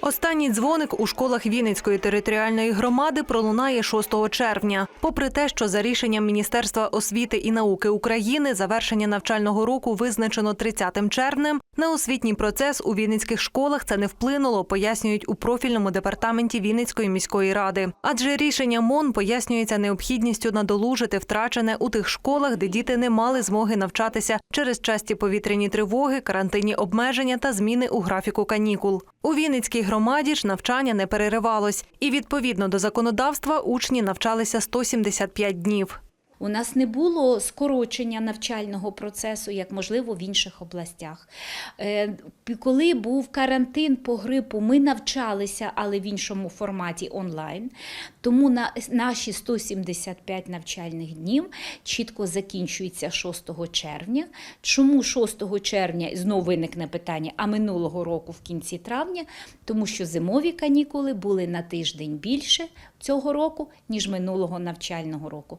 Останній дзвоник у школах Вінницької територіальної громади пролунає 6 червня. Попри те, що за рішенням Міністерства освіти і науки України завершення навчального року визначено 30 червнем, на освітній процес у вінницьких школах це не вплинуло, пояснюють у профільному департаменті Вінницької міської ради. Адже рішення МОН пояснюється необхідністю надолужити втрачене у тих школах, де діти не мали змоги навчатися через часті повітряні тривоги, карантинні обмеження та зміни у графіку канікул. У Вінницькій громаді ж навчання не переривалось, і відповідно до законодавства учні навчалися 175 днів. У нас не було скорочення навчального процесу, як можливо в інших областях. Е, Коли був карантин по грипу, ми навчалися, але в іншому форматі онлайн. Тому на наші 175 навчальних днів чітко закінчується 6 червня. Чому 6 червня знову виникне питання, а минулого року в кінці травня? Тому що зимові канікули були на тиждень більше цього року, ніж минулого навчального року.